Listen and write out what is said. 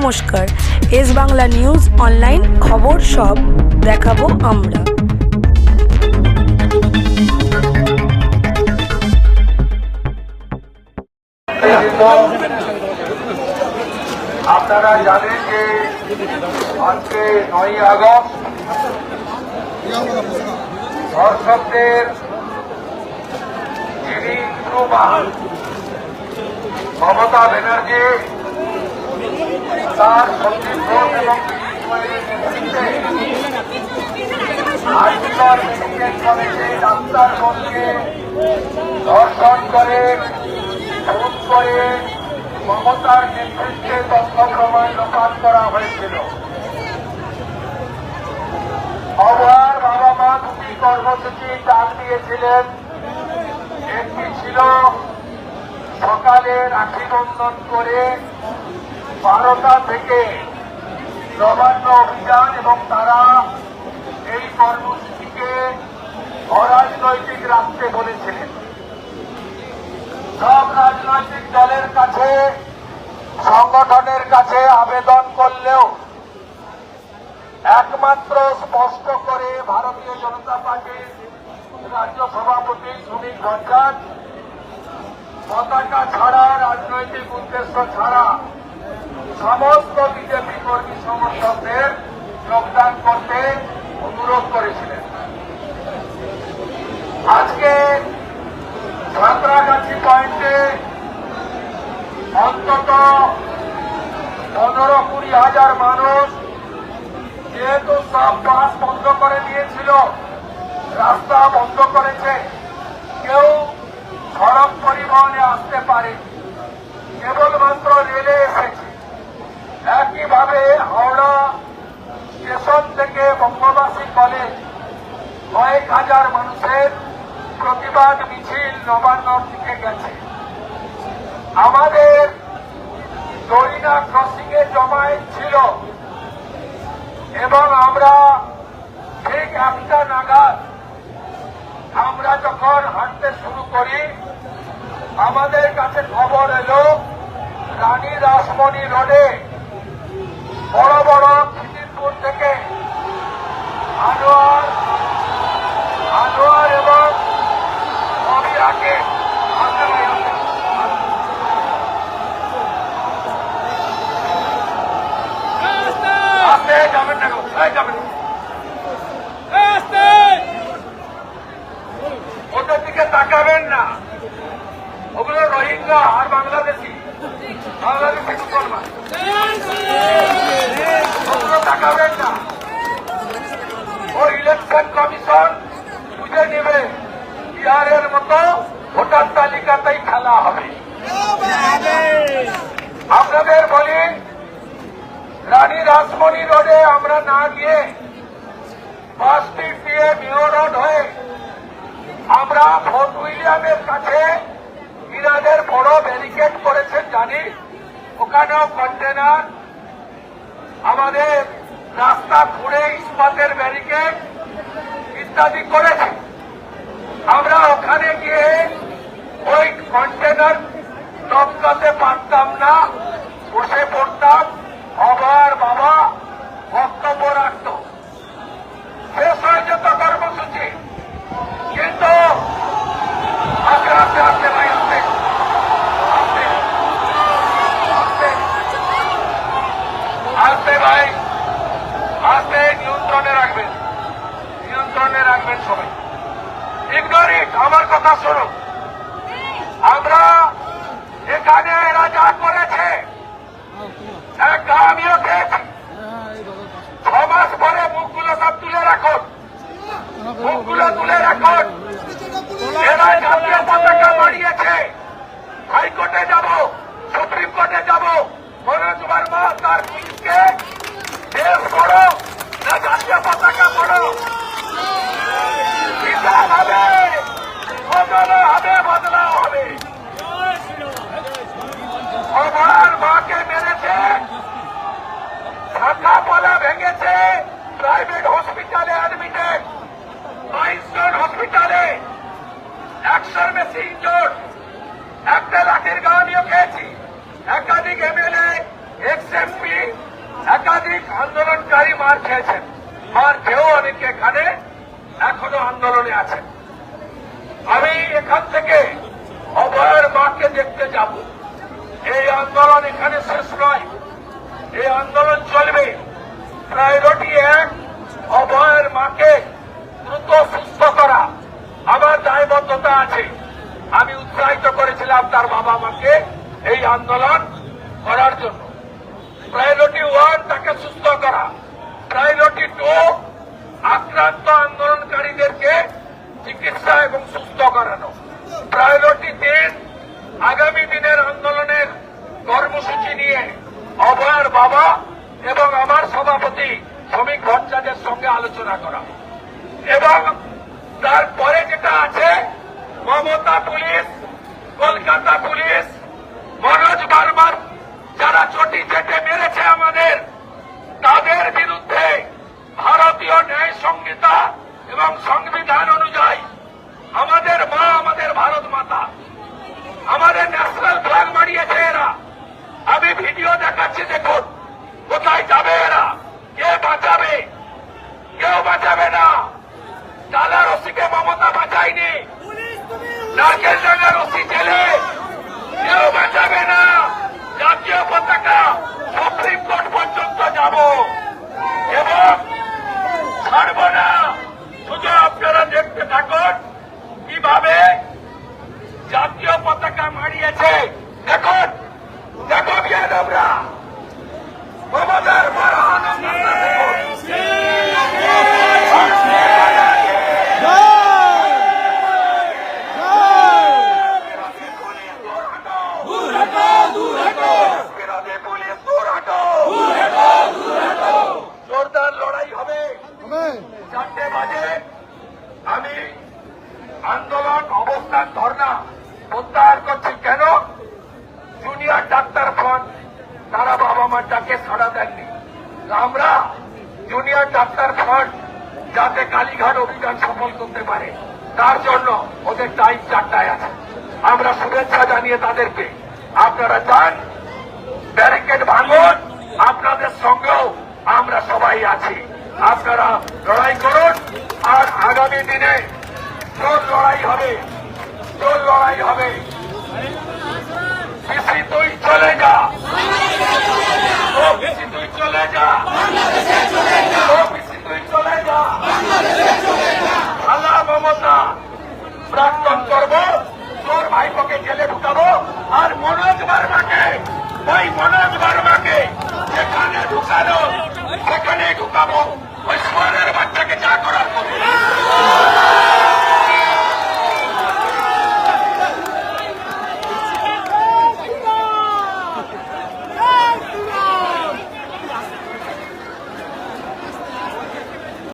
নমস্কার। S Bangla news online খবর সব দেখাবো আমরা। আপনারা জানেন যে আজকে নয় আগস্ট দর্শকদের ত্রুমা ব্যানার্জি তার ধর্ষণ করে খুন করে মমতার নেতৃত্বে তথ্য প্রমাণ করা হয়েছিল অবহার বাবা মা দুটি কর্মসূচি ডাক দিয়েছিলেন একটি ছিল সকালে রাখি করে বারোটা থেকে নবান্ন অভিযান এবং তারা এই কর্মসূচিকে অরাজনৈতিক রাখতে বলেছিলেন। সব রাজনৈতিক দলের কাছে, সংগঠনের কাছে আবেদন করলেও একমাত্র স্পষ্ট করে ভারতীয় জনতা পার্টির রাজ্য সভাপতি সুনীল ভট্টাচ পতাকা ছাড়া, রাজনৈতিক উদ্দেশ্য ছাড়া সমস্ত বিজেপি কর্মী সমর্থকদের যোগদান করতে অনুরোধ করেছিলেন। আজকে সাঁতরাগাছি পয়েন্টে অন্তত পনেরো কুড়ি হাজার মানুষ যেহেতু সব বাস বন্ধ করে দিয়েছিল, রাস্তা বন্ধ করেছে, কেউ সড়ক পরিবহনে আসতে পারে কেবলমাত্র রেলে এসেছে। একইভাবে হাওড়া স্টেশন থেকে বঙ্গবাসী কলেজ কয়েক হাজার মানুষের প্রতিবাদ মিছিল নবান্ন দিকে গেছে। আমাদের দরিনা ক্রসিং এ জমায়েত ছিল এবং আমরা ঠিক একটা নাগাদ আমরা যখন হাঁটতে শুরু করি, আমাদের কাছে খবর এলো, রানী রাসমণি রোডে বড় বড় খিদিরপুর থেকে আনোয়ার আনোয়ার এবং। আসতে যাবেন না যাবেন না। ওদের দিকে তাকাবেন না ওগুলো রোহিঙ্গা আর বাংলাদেশি বাংলাদেশি কমিশন বুঝে নেবে বিহারের মতো ভোটার তালিকাতেই খেলা হবে। আপনাদের বলি, রানী রাসমণি রোডে আমরা না গিয়ে বাস দিয়ে মিও হয়ে আমরা ফোর্ট উইলিয়ামের কাছে ইরাদের বড় ব্যারিকেড করেছেন, জানি? ওখানেও কন্টেনার আমাদের রাস্তা ঘুরে ইস্পাতের ব্যারিকেড ইত্যাদি করেছে আমরা ওখানে গিয়ে ওই কন্টেনার টপকাতে পারতাম না, বসে পড়তাম আবার বাবা বক্তব্য রাখত। শেষ হয়ে যেত কর্মসূচি। কিন্তু আস্তে আস্তে আস্তে ভাই আস্তে নিয়ন্ত্রণে রাখবেন। নিয়ন্ত্রণে রাখবেন সবাই। ইগনোরিট আমার কথা শোনো। আমরা এখানে এরা যা করেছে। একটা আমিও খেয়েছি ছ মাস পরে মুখগুলো সব তুলে রাখুন মুখগুলো তুলে রাখুন এরা জাতীয় পতাকা বাড়িয়েছে। জাতির গানিও পেয়েছি একাধিক এমএলএ, এক্স একাধিক আন্দোলনকারী মার খেয়েছেন। মার খেয়েও অনেকে এখানে এখনও আন্দোলনে আছেন। আমি এখান থেকে অভয়ের মাকে দেখতে যাব। করেছিলাম তার বাবা মাকে এই আন্দোলন করার জন্য। প্রায়োরিটি ওয়ান তাকে সুস্থ করা। প্রায়োরিটি টু আক্রান্ত আন্দোলনকারীদেরকে চিকিৎসা এবং সুস্থ করানো। প্রায়োরিটি তিন, আগামী দিনের আন্দোলনের কর্মসূচি নিয়ে অভয়ের বাবা এবং আমার সভাপতি শ্রমিক ভট্টাচার্যের সঙ্গে আলোচনা করা। এবং তারপরে যেটা আছে, মমতা পুলিশ কলকাতা পুলিশ, মনোজ বার্মার যারা চটি চেটে মেরেছে আমাদের, তাদের বিরুদ্ধে ভারতীয় ন্যায় সংহিতা এবং সংবিধান অনুযায়ী আমাদের মা আমাদের ভারত মাতা আমাদের ন্যাশনাল ফ্ল্যাগ মারিয়েছে এরা আমি ভিডিও দেখাচ্ছি দেখুন কোথায় যাবে এরা কে বাঁচাবে কেউ বাঁচাবে না ডালা রসিকে মমতা বাঁচায়নি নারকেল ডাঙ্গা রসি ছেলে কেউ বাঁচাবে না জাতীয় পতাকা সুপ্রিম কোর্ট পর্যন্ত যাব এবং ছাড়ব না শুধু আপনারা দেখতে থাকুন কীভাবে জাতীয় পতাকা মারিয়েছে দেখুন দেখো বিয়াদবরা মমতার বড় আনন্দ দেখুন বিরোধী পুলিশ দূর হটো জোরদার লড়াই হবে চারটে বাজে আমি আন্দোলন অবস্থান ধর্ণা প্রত্যাহার করছি কেন জুনিয়র ডাক্তার ফ্রন্ট তারা বাবা মার ডাকে সাড়া দেননি আমরা জুনিয়র ডাক্তার ফ্রন্ট যাতে কালীঘাট অভিযান সফল করতে পারে তার জন্য ওদের টাইম চারটায় আছে। আমরা শুভেচ্ছা জানিয়ে তাদেরকে আপনারা যান ব্যারিকেড ভাঙুন আপনাদের সঙ্গেও আমরা সবাই আছি। আপনারা লড়াই করুন আর আগামী দিনে জোর লড়াই হবে জোর লড়াই হবে। তুই চলে যা। ও পিসি তুই চলে যা